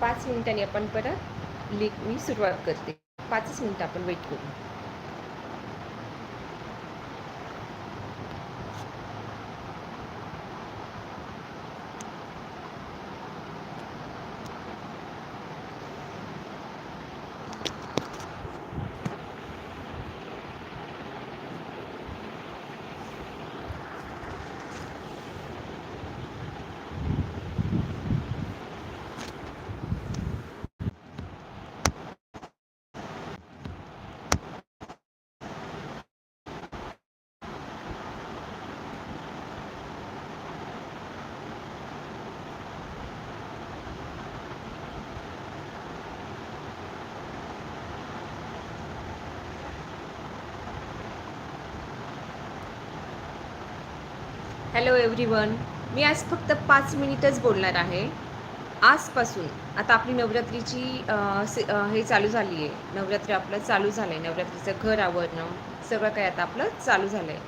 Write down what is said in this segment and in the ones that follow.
पाच मिनिटांनी आपण परत लिक मी सुरुवात करते. पाचच मिनिटं आपण वेट करू. हॅलो एव्हरीवन मी आज फक्त पाच मिनिटच बोलणार आहे. आजपासून आता आपली नवरात्रीची हे चालू झाली आहे नवरात्री आपलं चालू झालं आहे नवरात्रीचं घर आवरणं सगळं काही आता आपलं चालू झालं आहे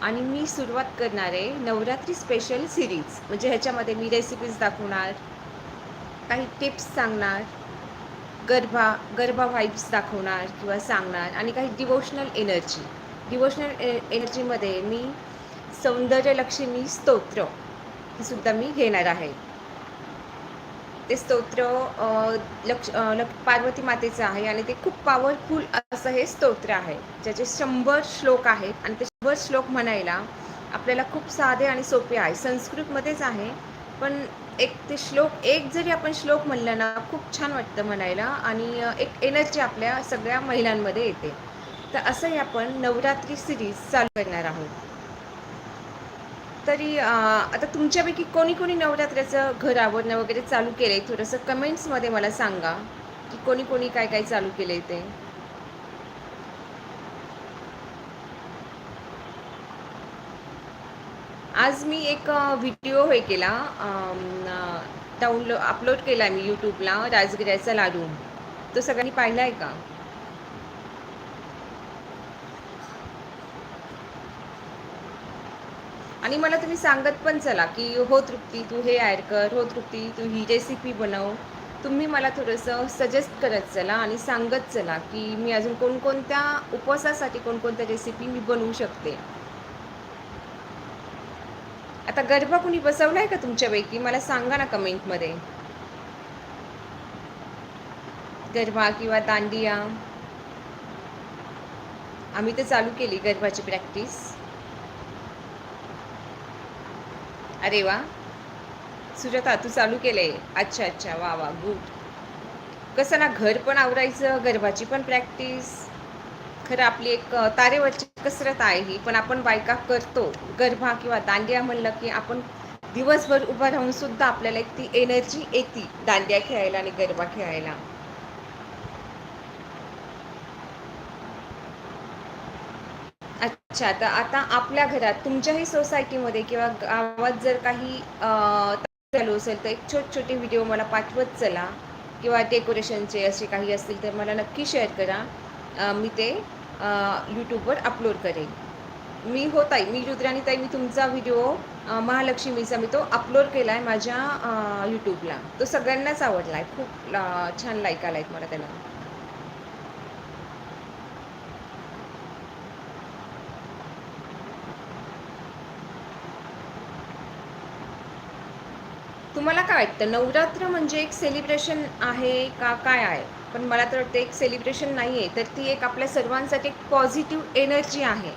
आणि मी सुरुवात करणार आहे नवरात्री स्पेशल सिरीज म्हणजे ह्याच्यामध्ये मी रेसिपीज दाखवणार काही टिप्स सांगणार गरबा गरबा व्हाईब्स दाखवणार किंवा सांगणार आणि काही डिवोशनल एनर्जी डिवोशनल एनर्जीमध्ये मी सौंदर्यलक्ष्मी स्तोत्र. हे सुद्धा मी घेणार आहे. ते स्तोत्र लक्ष लक पार्वती मातेचं आहे आणि ते खूप पॉवरफुल असं हे स्तोत्र आहे. ज्याचे शंभर श्लोक आहेत आणि ते शंभर श्लोक म्हणायला आपल्याला खूप साधे आणि सोपे आहे. संस्कृतमध्येच आहे पण एक ते श्लोक एक जरी आपण श्लोक म्हणलं ना खूप छान वाटतं म्हणायला आणि एक एनर्जी आपल्या सगळ्या महिलांमध्ये येते. तर असंही आपण नवरात्री सिरीज चालू करणार आहोत. तरी आता तुमच्यापैकी कोणी कोणी नवरात्राचं घर आवरणं वगैरे चालू केलं आहे थोडंसं कमेंट्समध्ये मला सांगा की कोणी कोणी काय काय चालू केलं आहे ते. आज मी एक व्हिडिओ हे केला डाउनलोड अपलोड केला मी यूट्यूबला राजगिऱ्याचा लाडू. तो सगळ्यांनी पाहिला आहे का? आणि मला तुम्ही सांगत पण चला की हो तृप्ती तू हे ॲड कर. हो तृप्ती तू ही रेसिपी बनव. तुम्ही मला थोडंसं सजेस्ट करत चला आणि सांगत चला की मी अजून कोणकोणत्या उपवासासाठी कोणकोणत्या रेसिपी मी बनवू शकते. आता गरबा कुणी बसवला आहे का तुमच्यापैकी? मला सांगा ना कमेंटमध्ये. गरबा किंवा दांडिया. आम्ही तर चालू केली गरबाची प्रॅक्टिस अरे वा. सुजाता तू चालू केलं आहे अच्छा अच्छा. वा वा. गुड कसं ना घर पण आवरायचं गरबाची पण प्रॅक्टिस खरं आपली एक तारेवरची कसरत आहे ही पण आपण बायका करतो. गरबा किंवा दांडिया म्हणलं की आपण दिवसभर उभं राहून सुद्धा आपल्याला एक ती एनर्जी येते दांडिया खेळायला आणि गरबा खेळायला. अच्छा तर आता आपल्या घरात तुमच्याही सोसायटीमध्ये किंवा गावात जर काही चालू असेल तर एक छोटे छोटे व्हिडिओ मला पाठवत चला किंवा डेकोरेशनचे असे काही असतील तर मला नक्की शेअर करा. मी ते यूट्यूबवर अपलोड करेन. मी हो ताई मी रुद्राणी ताई मी तुमचा व्हिडिओ महालक्ष्मीचा मी तो अपलोड केला आहे माझ्या यूट्यूबला तो सगळ्यांनाच आवडला आहे खूप छान लाईक आला आहेत मला त्याला. तुम्हाला काय वाटतं नवरात्र म्हणजे एक सेलिब्रेशन आहे का काय आहे? पण मला तर वाटतं एक सेलिब्रेशन नाही आहे तर ती एक आपल्या सर्वांसाठी एक पॉझिटिव्ह एनर्जी आहे.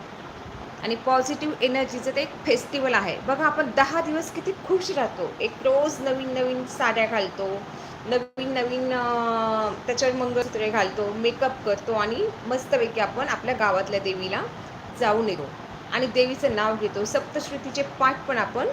आणि पॉझिटिव्ह एनर्जीचं ते एक फेस्टिवल आहे. बघा आपण दहा दिवस किती खुश राहतो. एक रोज नवीन नवीन साड्या घालतो नवीन नवीन त्याच्यावर मंगळसूत्रे घालतो मेकअप करतो आणि मस्तपैकी आपण आपल्या गावातल्या देवीला जाऊन येतो. आणि देवीचं नाव घेतो. सप्तश्रुतीचे पाठ पण आपण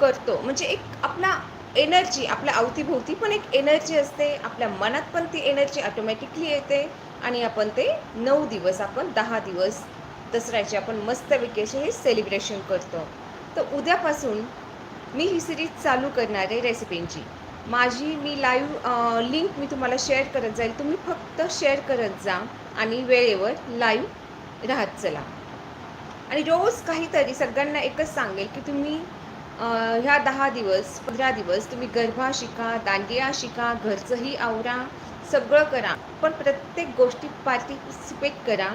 करतो. म्हणजे एक आपला एनर्जी आपल्या अवतीभोवती पण एक एनर्जी असते. आपल्या मनात पण ती एनर्जी ऑटोमॅटिकली येते. आणि आपण ते नऊ दिवस आपण दहा दिवस दसऱ्याचे आपण मस्त असे हे सेलिब्रेशन करतो. तर उद्यापासून मी ही सिरीज चालू करणार आहे रेसिपींची माझी मी लाईव्ह लिंक मी तुम्हाला शेअर करत जाईल. तुम्ही फक्त शेअर करत जा आणि वेळेवर लाईव्ह राहत चला. आणि रोज काहीतरी सगळ्यांना एकच सांगेल की तुम्ही ह्या दहा दिवस पंधरा दिवस तुम्ही गरबा शिका दांडिया शिका घरचंही आवरा सगळं करा. पण प्रत्येक गोष्टी पार्टिसिपेट करा.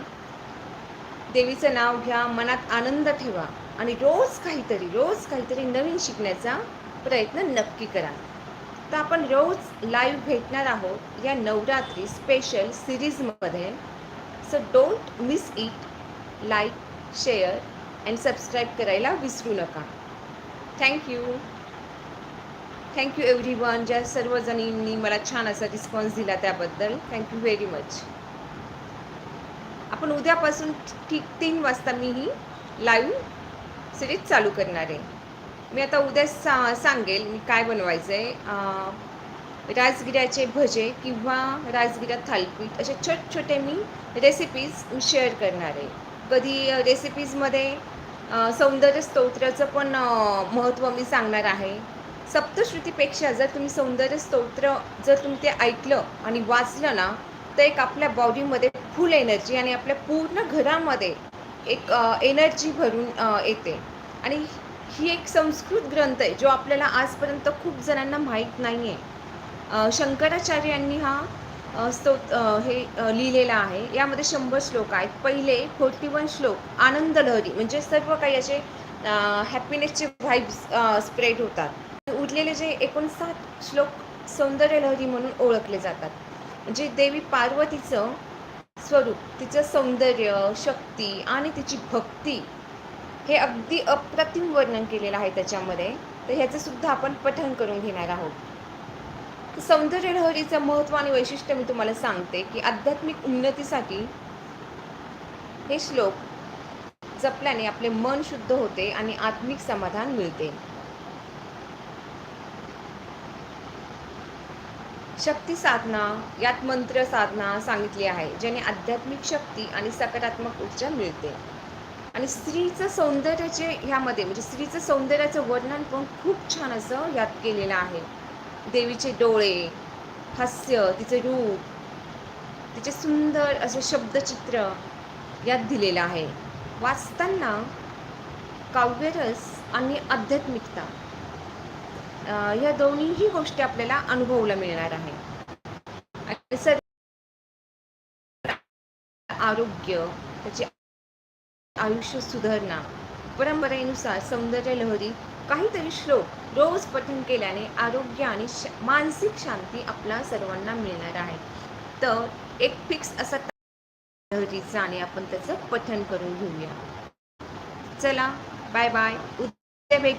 देवीचं नाव घ्या मनात आनंद ठेवा आणि रोज काहीतरी रोज काहीतरी नवीन शिकण्याचा प्रयत्न नक्की करा. तर आपण रोज लाईव्ह भेटणार आहोत या नवरात्री स्पेशल सिरीजमध्ये so don't miss it like share and subscribe करायला विसरू नका. थँक्यू थँक्यू एव्हरी वन ज्या सर्वजणींनी मला छान असा रिस्पॉन्स दिला त्याबद्दल थँक्यू व्हेरी मच आपण उद्यापासून ठीक तीन वाजता मी ही लाईव्ह सिरीज चालू करणार आहे. मी आता उद्या सा सांगेल मी काय बनवायचं आहे राजगिऱ्याचे भजे किंवा राजगिरा थालपीठ असे छोटे छोटे मी रेसिपीज शेअर करणार आहे. कधी रेसिपीजमध्ये सौंदर्य स्तोत्राचं पण महत्त्व मी सांगणार आहे. सप्तश्रुतीपेक्षा जर तुम्ही सौंदर्य स्तोत्र जर तुम्ही ते ऐकलं आणि वाचलं ना तर एक आपल्या बॉडीमध्ये फुल एनर्जी आणि आपल्या पूर्ण घरामध्ये एक एनर्जी भरून येते. आणि ही एक संस्कृत ग्रंथ आहे जो आपल्याला आजपर्यंत खूप जणांना माहीत नाही आहे शंकराचार्यांनी हा स्तोत हे लिहिलेलं आहे. यामध्ये शंभर श्लोक आहेत. पहिले फोर्टी वन श्लोक आनंद लहरी म्हणजे सर्व काही असे हॅपीनेसचे व्हाईब्स स्प्रेड होतात. उरलेले जे एकोणसाठ श्लोक सौंदर्य लहरी म्हणून ओळखले जातात. म्हणजे देवी पार्वतीचं स्वरूप तिचं सौंदर्य शक्ती आणि तिची भक्ती हे अगदी अप्रतिम वर्णन केलेलं आहे त्याच्यामध्ये. तर ह्याचं सुद्धा आपण पठण करून घेणार आहोत. सौंदर्य लहरीचं महत्त्व आणि वैशिष्ट्य मी तुम्हाला सांगते की आध्यात्मिक उन्नतीसाठी हे श्लोक जपल्याने आपले मन शुद्ध होते आणि आत्मिक समाधान मिळते. शक्ती साधना यात मंत्र साधना सांगितली आहे ज्याने आध्यात्मिक शक्ती आणि सकारात्मक ऊर्जा मिळते. आणि स्त्रीचं सौंदर्याचे ह्यामध्ये म्हणजे स्त्रीचं सौंदर्याचं वर्णन पण खूप छान असं यात केलेलं आहे. देवीचे डोळे हास्य तिचे रूप तिचे सुंदर असे शब्दचित्र यात दिलेलं आहे. वाचताना काव्यरस आणि आध्यात्मिकता या दोन्हीही गोष्टी आपल्याला अनुभवला मिळणार आहे. सर आरोग्य त्याचे आयुष्य सुधारणा परंपरेनुसार सौंदर्य लहरी काहीतरी श्लोक रोज पठण केल्याने आरोग्य आणि श मानसिक शांती आपल्या सर्वांना मिळणार आहे. तर एक फिक्स असा लहरीचा आणि आपण त्याचं पठन करून घेऊया. चला बाय बाय उद्या भेट